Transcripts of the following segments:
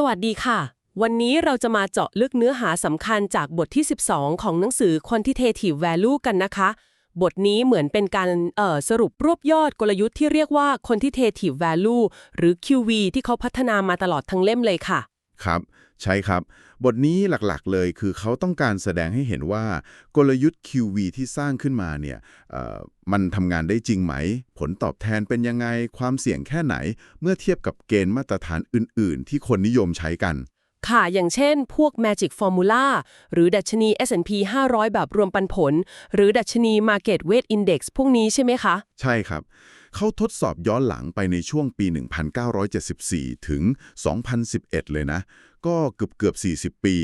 สวัสดีค่ะ วันนี้เราจะมาเจาะลึกเนื้อหาสำคัญจากบทที่ 12 ของหนังสือ Quantitative Value กันนะคะ บทนี้เหมือนเป็นการออสรุปรวบยอดกลยุทธ์ที่เรียกว่า Quantitative Value หรือ QV ที่เขาพัฒนามาตลอดทั้งเล่มเลยค่ะ ครับใช่ครับ บทนี้หลักๆเลยคือเขาต้องการแสดงให้เห็นว่ากลยุทธ์ QV ที่สร้างขึ้นมาเนี่ยเอ่อมันทำงานได้จริงไหม ผลตอบแทนเป็นยังไงความเสี่ยงแค่ไหน เมื่อเทียบกับเกณฑ์มาตรฐานอื่น ๆ ที่คนนิยมใช้กัน ค่ะ อย่างเช่น พวก Magic Formula หรือดัชนี S&P 500 แบบรวมปันผล หรือดัชนี Market Weight Index พวกนี้ใช่ไหมคะ ใช่ครับ เขาทดสอบย้อนหลังไปในช่วงปี 1974 ถึง 2011 เลยนะ ก็เกือบเกือบ 40 ปี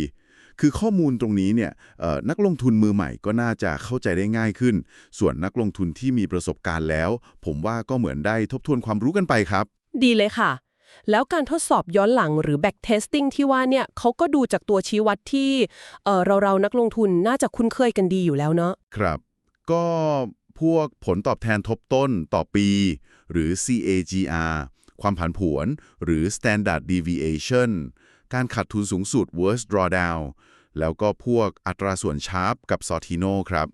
คือข้อมูลตรงนี้เนี่ยเอ่อนักลงทุนมือใหม่ก็น่าจะเข้าใจได้ง่ายขึ้น ส่วนนักลงทุนที่มีประสบการณ์แล้ว ผมว่าก็เหมือนได้ทบทวนความรู้กันไปครับ ดีเลยค่ะแล้วการทดสอบย้อนหลังหรือ back testing ที่ว่าเนี่ยเขาก็ดูจากตัวชี้วัดที่เอ่อเราเรานักลงทุนน่าจะคุ้นเคยกันดีอยู่แล้วเนาะครับ ก็ พวกผลตอบแทนทบต้นต่อปี หรือ CAGR ความผันผวนหรือ Standard Deviation การขาดทุนสูงสุด Worst Drawdown แล้วก็พวกอัตราส่วนชาร์ปกับ Sortino ครับ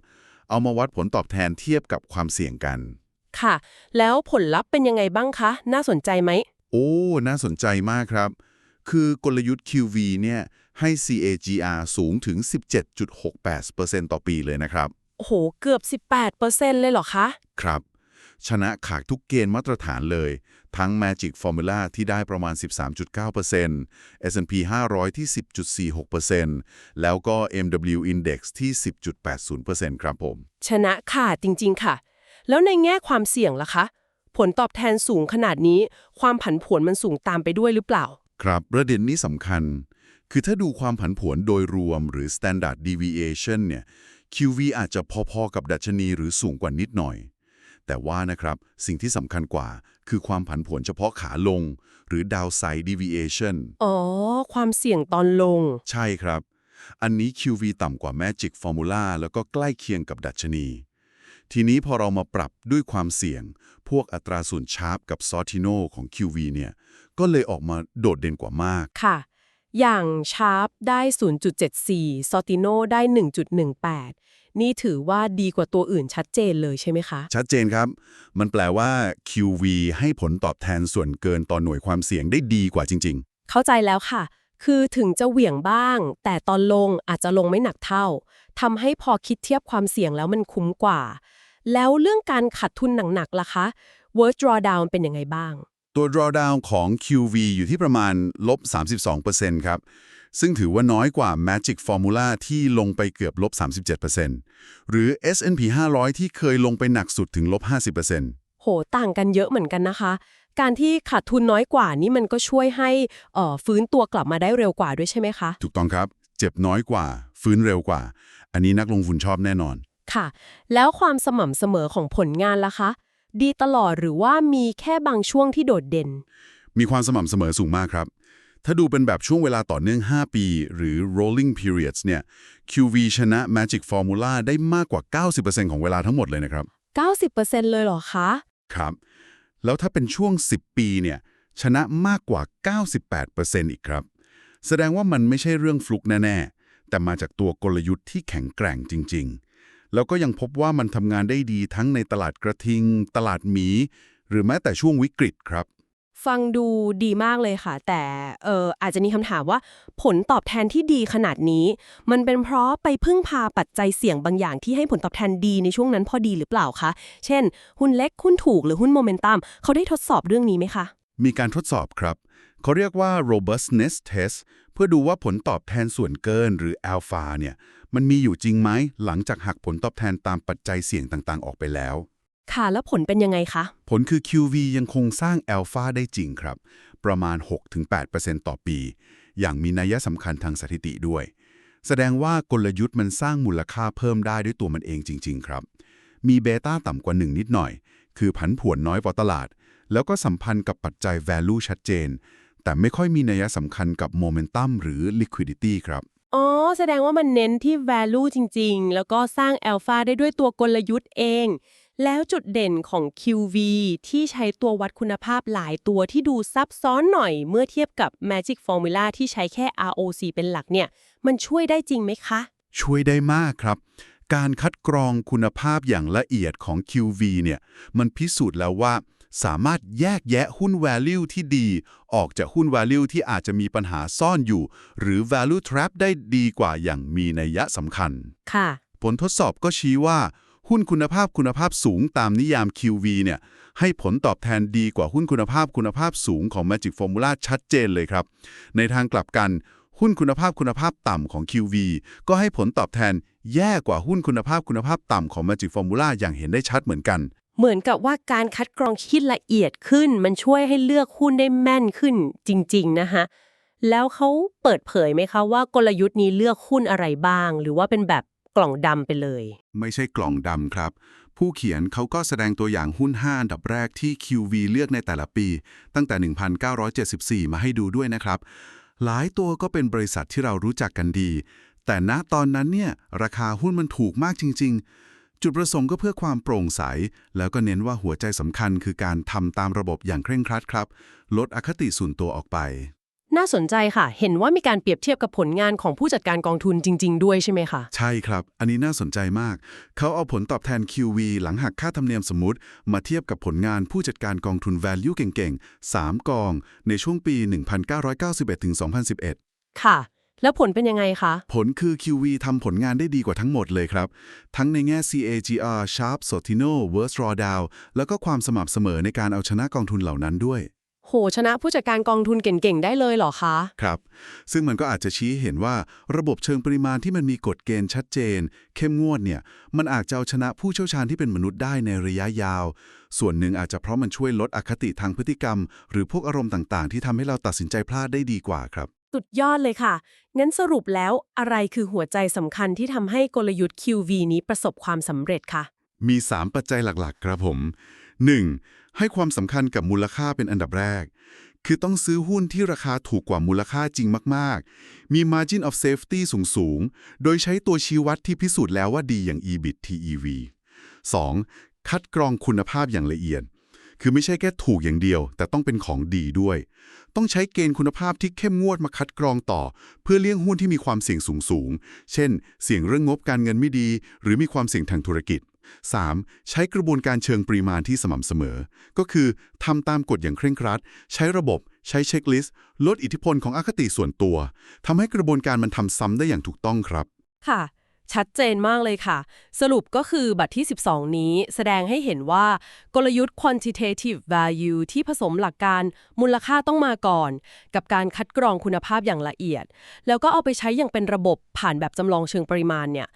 เอามาวัดผลตอบแทนเทียบกับความเสี่ยงกัน ค่ะ แล้วผลลัพธ์เป็นยังไงบ้างคะ น่าสนใจไหม โอ้ น่าสนใจมากครับ คือกลยุทธ์ QV เนี่ยให้ CAGR สูงถึง 17.68%ต่อปีเลยนะครับ โอ้โห เกือบ 18%เลยเหรอคะ ครับ ชนะขาดทุกเกณฑ์มาตรฐานเลย ทั้ง Magic Formula ที่ได้ประมาณ 13.9% S&P 500 ที่ 10.46%แล้วก็ MW Index ที่ 10.80%ครับผม ชนะขาดจริง ๆ ค่ะ แล้วในแง่ความเสี่ยงล่ะคะ ผลตอบแทนสูงขนาดนี้ ความผันผวนมันสูงตามไปด้วยหรือเปล่า ครับประเด็นนี้สำคัญ คือถ้าดูความผันผวนโดยรวมหรือ Standard Deviation เนี่ย QV อาจจะพอๆกับดัชนีหรือสูงกว่านิดหน่อย แต่ว่านะครับสิ่งที่สำคัญกว่า คือความผันผวนเฉพาะขาลง หรือ Downside Deviation อ๋อ ความเสี่ยงตอนลง ใช่ครับ อันนี้ QV ต่ำกว่า Magic Formula แล้วก็ใกล้เคียงกับดัชนี ทีนี้พอเรามาปรับด้วยความเสี่ยง พวกอัตราส่วนชาร์ปกับ Sortino ของ QV เนี่ย ก็เลยออกมาโดดเด่นกว่ามาก ค่ะ อย่างชาร์ปได้ 0.74 ซอติโนได้ 1.18 นี่ถือว่าดีกว่าตัวอื่นชัดเจนเลยใช่ไหมคะ ชัดเจนครับ มันแปลว่า QV ให้ผลตอบแทนส่วนเกินต่อหน่วยความเสี่ยงได้ดีกว่าจริงเข้าใจแล้วค่ะ คือถึงจะเหวี่ยงบ้าง แต่ตอนลงอาจจะลงไม่หนักเท่าทำให้พอคิดเทียบความเสี่ยงแล้วมันคุ้มกว่า แล้วเรื่องการขาดทุนหนักๆล่ะคะ Worst Drawdown เป็นยังไงบ้างๆ ตัว drawdown ของ QV อยู่ที่ประมาณลบ 32%ครับ ซึ่งถือว่าน้อยกว่า Magic Formula ที่ลงไปเกือบลบ 37%หรือ S&P 500 ที่เคยลงไปหนักสุดถึงลบ 50%โห ต่างกันเยอะเหมือนกันนะคะ การที่ขาดทุนน้อยกว่านี่มันก็ช่วยให้เอ่อฟื้นตัวกลับมาได้เร็วกว่าด้วยใช่ไหมคะ ถูกต้องครับ เจ็บน้อยกว่า ฟื้นเร็วกว่า อันนี้นักลงทุนชอบแน่นอน ค่ะ แล้วความสม่ำเสมอของผลงานล่ะคะ ดีตลอดหรือว่ามีแค่บางช่วงที่โดดเด่น มีความสม่ำเสมอสูงมากครับ ถ้าดูเป็นแบบช่วงเวลาต่อเนื่อง 5 ปี หรือ rolling periods เนี่ย QV ชนะ Magic Formula ได้มากกว่า 90%ของเวลาทั้งหมดเลยนะครับ 90%เลยเหรอคะ ครับ แล้วถ้าเป็นช่วง 10 ปีเนี่ยชนะมากกว่า 98%อีกครับ แสดงว่ามันไม่ใช่เรื่องฟลุกแน่ ๆ แต่มาจากตัวกลยุทธ์ที่แข็งแกร่งจริง ๆ แล้วก็ยังพบว่ามันทำงานได้ดีทั้งในตลาดกระทิง ตลาดหมี หรือแม้แต่ช่วงวิกฤตครับ ฟังดูดีมากเลยค่ะ แต่เอออาจจะมีคำถามว่า ผลตอบแทนที่ดีขนาดนี้ มันเป็นเพราะไปพึ่งพาปัจจัยเสี่ยงบางอย่างที่ให้ผลตอบแทนดีในช่วงนั้นพอดีหรือเปล่าคะ เช่น หุ้นเล็ก หุ้นถูกหรือหุ้นโมเมนตัมเขาได้ทดสอบเรื่องนี้ไหมคะมีการทดสอบครับ เขาเรียกว่า robustness test เพื่อดูว่าผลตอบแทนส่วนเกินหรือ alpha เนี่ย มันมีอยู่จริงไหมหลังจากหักผลตอบแทนตามปัจจัยเสี่ยงต่างๆ ออกไปแล้ว ค่ะ แล้วผลเป็นยังไงคะ ผลคือ QV ยังคงสร้าง alpha ได้จริงครับ ประมาณ 6-8%ต่อปี อย่างมีนัยสำคัญทางสถิติด้วย แสดงว่ากลยุทธ์มันสร้างมูลค่าเพิ่มได้ด้วยตัวมันเองจริง ๆ ครับ มีเบต้าต่ำกว่า 1 นิดหน่อย คือผันผวนน้อยกว่าตลาด แล้วก็สัมพันธ์กับปัจจัย value ชัดเจน แต่ไม่ค่อยมีนัยสำคัญกับ momentum หรือ liquidity ครับ อ๋อ แสดงว่ามันเน้นที่ value จริง ๆ แล้วก็สร้าง alpha ได้ด้วยตัวกลยุทธ์เอง แล้วจุดเด่นของ QV ที่ใช้ตัววัดคุณภาพหลายตัวที่ดูซับซ้อนหน่อยเมื่อเทียบกับ Magic Formula ที่ใช้แค่ ROC เป็นหลักเนี่ย มันช่วยได้จริงไหมคะ ช่วยได้มากครับ การคัดกรองคุณภาพอย่างละเอียดของ QV เนี่ย มันพิสูจน์แล้วว่า สามารถแยกแยะหุ้น value ที่ดี ออกจากหุ้น value ที่อาจจะมีปัญหาซ่อนอยู่ หรือ value trap ได้ดีกว่าอย่างมีนัยยะสำคัญ ค่ะ ผลทดสอบก็ชี้ว่า หุ้นคุณภาพคุณภาพสูงตามนิยาม QV เนี่ยให้ผลตอบแทนดีกว่าหุ้นคุณภาพคุณภาพสูงของ Magic Formula ชัดเจนเลยครับ ในทางกลับกันหุ้นคุณภาพคุณภาพต่ำของ QV ก็ให้ผลตอบแทนแย่กว่าหุ้นคุณภาพคุณภาพต่ำของ Magic Formula อย่างเห็นได้ชัดเหมือนกัน เหมือนกับว่าการคัดกรองที่ละเอียดขึ้น มันช่วยให้เลือกหุ้นได้แม่นขึ้นจริง ๆ นะคะแล้วเขาเปิดเผยไหมคะว่ากลยุทธ์นี้เลือกหุ้นอะไรบ้าง หรือว่าเป็นแบบกล่องดำไปเลย ไม่ใช่กล่องดำครับ ผู้เขียนเขาก็แสดงตัวอย่างหุ้น 5 อันดับแรกที่ QV เลือกในแต่ละปี ตั้งแต่ 1974 มาให้ดูด้วยนะครับ หลายตัวก็เป็นบริษัทที่เรารู้จักกันดี แต่ณตอนนั้นเนี่ยราคาหุ้นมันถูกมากจริง ๆ จุดประสงค์ก็เพื่อความโปร่งใส แล้วก็เน้นว่าหัวใจสำคัญคือการทำตามระบบอย่างเคร่งครัดครับ ลดอคติส่วนตัวออกไป น่าสนใจค่ะ เห็นว่ามีการเปรียบเทียบกับผลงานของผู้จัดการกองทุนจริง ๆ ด้วยใช่ไหมคะ ใช่ครับ อันนี้น่าสนใจมาก เขาเอาผลตอบแทน QV หลังหักค่าธรรมเนียมสมมติ มาเทียบกับผลงานผู้จัดการกองทุน Value เก่งๆ 3 กอง ในช่วงปี 1991ถึง2011 ค่ะ แล้วผลเป็นยังไงคะ ผลคือ QV ทำผลงานได้ดีกว่าทั้งหมดเลยครับ ทั้งในแง่ CAGR Sharp Sortino Worst Drawdown แล้วก็ความสม่ำเสมอในการเอาชนะกองทุนเหล่านั้นด้วย โห ชนะผู้จัดการกองทุนเก่งๆ ได้เลยเหรอคะ ครับ ซึ่งมันก็อาจจะชี้ให้เห็นว่าระบบเชิงปริมาณที่มันมีกฎเกณฑ์ชัดเจน เข้มงวดเนี่ย มันอาจจะเอาชนะผู้เชี่ยวชาญที่เป็นมนุษย์ได้ในระยะยาว ส่วนหนึ่งอาจจะเพราะมันช่วยลดอคติทางพฤติกรรม หรือพวกอารมณ์ต่างๆ ที่ทำให้เราตัดสินใจพลาดได้ดีกว่าครับ สุดยอดเลยค่ะ งั้นสรุปแล้วอะไรคือหัวใจสำคัญที่ทำให้กลยุทธ์ QV นี้ประสบความสำเร็จคะ มี 3 ปัจจัยหลักๆ ครับผม 1. ให้ความสำคัญกับมูลค่าเป็นอันดับแรก คือต้องซื้อหุ้นที่ราคาถูกกว่ามูลค่าจริงมากๆ มี margin of safety สูงๆ โดยใช้ตัวชี้วัดที่พิสูจน์แล้วว่าดีอย่าง EBIT TEV 2. คัดกรองคุณภาพอย่างละเอียด คือไม่ใช่แค่ถูกอย่างเดียว แต่ต้องเป็นของดีด้วย ต้องใช้เกณฑ์คุณภาพที่เข้มงวดมาคัดกรองต่อ เพื่อเลี่ยงหุ้นที่มีความเสี่ยงสูงๆเช่น เสี่ยงเรื่องงบการเงินไม่ดี หรือมีความเสี่ยงทางธุรกิจ 3. ใช้กระบวนการเชิงปริมาณที่สม่ำเสมอ ก็คือทำตามกฎอย่างเคร่งครัด ใช้ระบบใช้เช็คลิสต์ ลดอิทธิพลของอคติส่วนตัวทำให้กระบวนการมันทำซ้ำได้อย่างถูกต้องครับ ค่ะ ชัดเจนมากเลยค่ะ สรุปก็คือบัตรที่ 12 นี้แสดงให้เห็นว่ากลยุทธ์ quantitative value ที่ผสมหลักการมูลค่าต้องมาก่อน กับการคัดกรองคุณภาพอย่างละเอียด แล้วก็เอาไปใช้อย่างเป็นระบบผ่านแบบจำลองเชิงปริมาณเนี่ย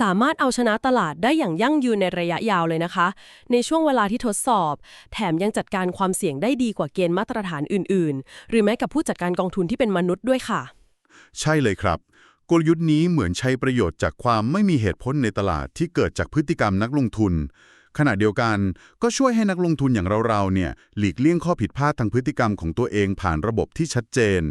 สามารถเอาชนะตลาดได้อย่างยั่งยืนในระยะยาวเลยนะคะ ในช่วงเวลาที่ทดสอบ แถมยังจัดการความเสี่ยงได้ดีกว่าเกณฑ์มาตรฐานอื่น ๆ หรือแม้กับผู้จัดการกองทุนที่เป็นมนุษย์ด้วยค่ะ ใช่เลยครับ กลยุทธ์นี้เหมือนใช้ประโยชน์จากความไม่มีเหตุผลในตลาดที่เกิดจากพฤติกรรมนักลงทุน ขณะเดียวกันก็ช่วยให้นักลงทุนอย่างเราๆเนี่ยหลีกเลี่ยงข้อผิดพลาดทางพฤติกรรมของตัวเองผ่านระบบที่ชัดเจน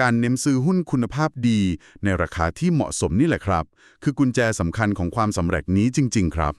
การเน้นซื้อหุ้นคุณภาพดี ในราคาที่เหมาะสมนี่แหละครับ คือกุญแจสำคัญของความสำเร็จนี้จริง ๆ ครับ